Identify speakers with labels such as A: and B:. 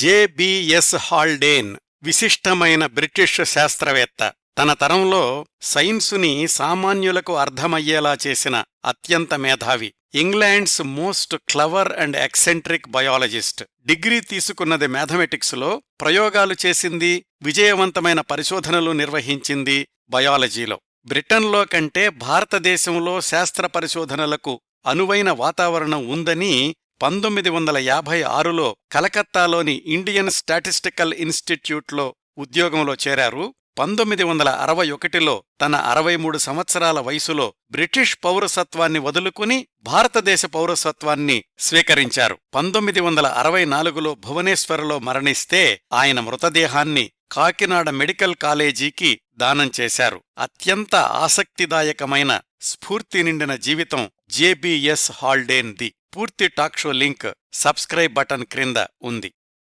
A: JBS Haldane విశిష్టమైన British శాస్త్రవేత్త. తన తరంలో సైన్సుని సామాన్యులకు అర్థమయ్యేలా చేసిన అత్యంత మేధావి. England's most clever and eccentric biologist. Degree తీసుకున్నది మ్యాథమెటిక్స్లో ప్రయోగాలు చేసింది విజయవంతమైన పరిశోధనలు నిర్వహించింది బయాలజీలో. బ్రిటన్లో కంటే భారతదేశంలో శాస్త్ర పరిశోధనలకు అనువైన వాతావరణం ఉందని పంతొమ్మిది వందల యాభై ఆరులో కలకత్తాలోని ఇండియన్ స్టాటిస్టికల్ ఇన్స్టిట్యూట్లో ఉద్యోగంలో చేరారు. పంతొమ్మిది వందల అరవై ఒకటిలో తన అరవై మూడు సంవత్సరాల వయసులో బ్రిటిష్ పౌరసత్వాన్ని వదులుకుని భారతదేశ పౌరసత్వాన్ని స్వీకరించారు. పంతొమ్మిది వందల అరవై నాలుగులో భువనేశ్వర్లో మరణిస్తే ఆయన మృతదేహాన్ని కాకినాడ మెడికల్ కాలేజీకి దానం చేశారు. అత్యంత ఆసక్తిదాయకమైన స్ఫూర్తి నిండిన జీవితం జేబిఎస్ హాల్డేన్ది. పూర్తి talk show link subscribe button క్రింద ఉంది.